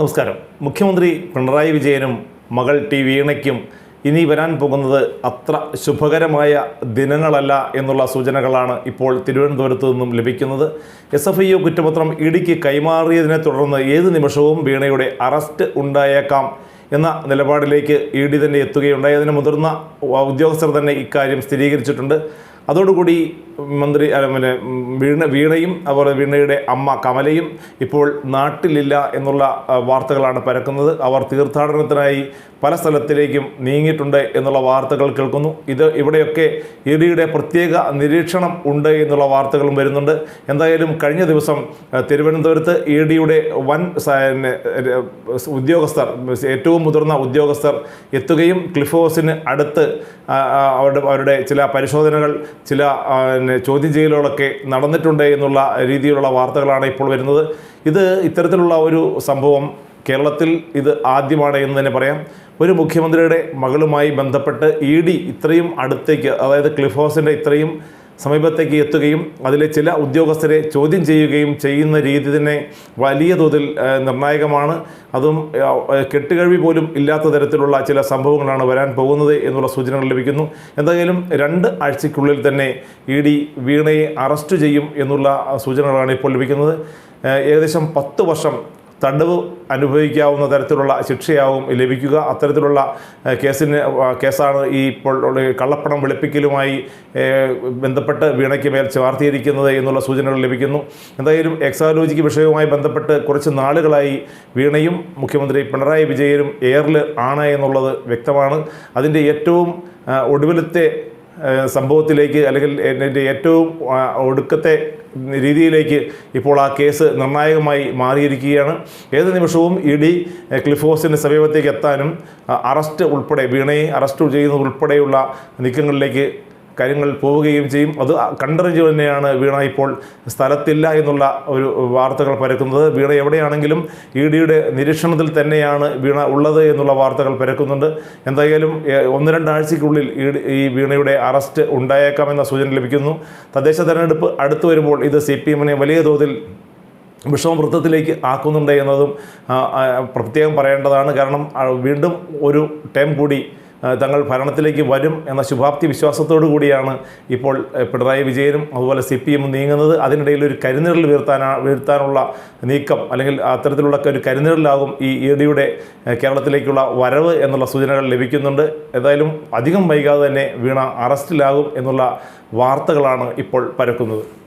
നമസ്കാരം. മുഖ്യമന്ത്രി പിണറായി വിജയനും മകൾ ടി വീണയ്ക്കും ഇനി വരാൻ പോകുന്നത് അത്ര ശുഭകരമായ ദിനങ്ങളല്ല എന്നുള്ള സൂചനകളാണ് ഇപ്പോൾ തിരുവനന്തപുരത്തു നിന്നും ലഭിക്കുന്നത്. എസ് എഫ് ഐ ഒ കുറ്റപത്രം ഇടിക്ക് കൈമാറിയതിനെ തുടർന്ന് ഏത് നിമിഷവും വീണയുടെ അറസ്റ്റ് ഉണ്ടായേക്കാം എന്ന നിലപാടിലേക്ക് ഇ ഡി തന്നെ എത്തുകയുണ്ടായി. അതിന് മുതിർന്ന ഉദ്യോഗസ്ഥർ തന്നെ ഇക്കാര്യം സ്ഥിരീകരിച്ചിട്ടുണ്ട്. അതോടുകൂടി മന്ത്രി പിന്നെ വീണ വീണയും അതുപോലെ വീണയുടെ അമ്മ കമലയും ഇപ്പോൾ നാട്ടിലില്ല എന്നുള്ള വാർത്തകളാണ് പരക്കുന്നത്. അവർ തീർത്ഥാടനത്തിനായി പല സ്ഥലത്തിലേക്കും നീങ്ങിയിട്ടുണ്ട് എന്നുള്ള വാർത്തകൾ കേൾക്കുന്നു. ഇത് ഇവിടെയൊക്കെ ഇ ഡിയുടെ പ്രത്യേക നിരീക്ഷണം ഉണ്ട് എന്നുള്ള വാർത്തകളും വരുന്നുണ്ട്. എന്തായാലും കഴിഞ്ഞ ദിവസം തിരുവനന്തപുരത്ത് ഇ ഡിയുടെ വൻ ഉദ്യോഗസ്ഥർ ഏറ്റവും മുതിർന്ന ഉദ്യോഗസ്ഥർ എത്തുകയും ക്ലിഫ് ഹൗസിന് അടുത്ത് അവരുടെ അവരുടെ ചില പരിശോധനകൾ ചില ചോദ്യം ചെയ്യലുകളൊക്കെ നടന്നിട്ടുണ്ട് എന്നുള്ള രീതിയിലുള്ള വാർത്തകളാണ് ഇപ്പോൾ വരുന്നത്. ഇത് ഇത്തരത്തിലുള്ള ഒരു സംഭവം കേരളത്തിൽ ഇത് ആദ്യമാണ് എന്ന് തന്നെ പറയാം. ഒരു മുഖ്യമന്ത്രിയുടെ മകളുമായി ബന്ധപ്പെട്ട് ഇ ഡി ഇത്രയും അടുത്തേക്ക് അതായത് ക്ലിഫ് ഹൗസിന്റെ ഇത്രയും സമീപത്തേക്ക് എത്തുകയും അതിലെ ചില ഉദ്യോഗസ്ഥരെ ചോദ്യം ചെയ്യുകയും ചെയ്യുന്ന രീതി തന്നെ വലിയ തോതിൽ നിർണായകമാണ്. അതും കെട്ടുകഴിവ് പോലും ഇല്ലാത്ത തരത്തിലുള്ള ചില സംഭവങ്ങളാണ് വരാൻ പോകുന്നത് എന്നുള്ള സൂചനകൾ ലഭിക്കുന്നു. എന്തായാലും രണ്ട് ആഴ്ചയ്ക്കുള്ളിൽ തന്നെ ഇ ഡി വീണയെ അറസ്റ്റ് ചെയ്യും എന്നുള്ള സൂചനകളാണ് ഇപ്പോൾ ലഭിക്കുന്നത്. ഏകദേശം പത്ത് വർഷം തടവ് അനുഭവിക്കാവുന്ന തരത്തിലുള്ള ശിക്ഷയാവും ലഭിക്കുക. അത്തരത്തിലുള്ള കേസിന് കേസാണ് ഈ ഇപ്പോൾ കള്ളപ്പണം വെളുപ്പിക്കലുമായി ബന്ധപ്പെട്ട് വീണയ്ക്ക് മേൽ ചാർത്തിയിരിക്കുന്നത് എന്നുള്ള സൂചനകൾ ലഭിക്കുന്നു. എന്തായാലും എക്സാലോജിക്ക് വിഷയവുമായി ബന്ധപ്പെട്ട് കുറച്ച് നാളുകളായി വീണയും മുഖ്യമന്ത്രി പിണറായി വിജയനും എയറിൽ ആണ് എന്നുള്ളത് വ്യക്തമാണ്. അതിന്റെ ഏറ്റവും ഒടുവിലത്തെ സംഭവത്തിലേക്ക് അല്ലെങ്കിൽ എന്റെ ഏറ്റവും ഒടുക്കത്തെ രീതിയിലേക്ക് ഇപ്പോൾ ആ കേസ് നിർണായകമായി മാറിയിരിക്കുകയാണ്. ഏത് നിമിഷവും ഇ ഡി ക്ലിഫോസിന്റെ സമീപത്തേക്ക് എത്താനും അറസ്റ്റ് ഉൾപ്പെടെ വീണയെ അറസ്റ്റ് ചെയ്യുന്നത് ഉൾപ്പെടെയുള്ള നീക്കങ്ങളിലേക്ക് കാര്യങ്ങൾ പോവുകയും ചെയ്യും. അത് കണ്ടറിഞ്ഞു തന്നെയാണ് വീണ ഇപ്പോൾ സ്ഥലത്തില്ല എന്നുള്ള ഒരു വാർത്തകൾ പരക്കുന്നത്. വീണ എവിടെയാണെങ്കിലും ഇ ഡിയുടെ നിരീക്ഷണത്തിൽ തന്നെയാണ് വീണ ഉള്ളത് എന്നുള്ള വാർത്തകൾ പരക്കുന്നുണ്ട്. എന്തായാലും ഒന്ന് രണ്ടാഴ്ചയ്ക്കുള്ളിൽ ഈ വീണയുടെ അറസ്റ്റ് ഉണ്ടായേക്കാമെന്ന സൂചന ലഭിക്കുന്നു. തദ്ദേശ തെരഞ്ഞെടുപ്പ് അടുത്തു വരുമ്പോൾ ഇത് സി പി എമ്മിനെ വലിയ തോതിൽ വിഷമവൃത്തത്തിലേക്ക് ആക്കുന്നുണ്ട് എന്നതും പ്രത്യേകം പറയേണ്ടതാണ്. കാരണം വീണ്ടും ഒരു ടൈം കൂടി തങ്ങൾ ഭരണത്തിലേക്ക് വരും എന്ന ശുഭാപ്തി വിശ്വാസത്തോടു കൂടിയാണ് ഇപ്പോൾ പിണറായി വിജയനും അതുപോലെ സി പി എമ്മും നീങ്ങുന്നത്. അതിനിടയിൽ ഒരു കരിനിഴൽ വീഴ്ത്താനാ വീഴ്ത്താനുള്ള നീക്കം അല്ലെങ്കിൽ അത്തരത്തിലുള്ള ഒരു കരിനിഴലാകും ഈ ഇ ഡിയുടെ കേരളത്തിലേക്കുള്ള വരവ് എന്നുള്ള സൂചനകൾ ലഭിക്കുന്നുണ്ട്. ഏതായാലും അധികം വൈകാതെ തന്നെ വീണ അറസ്റ്റിലാകും എന്നുള്ള വാർത്തകളാണ് ഇപ്പോൾ പരക്കുന്നത്.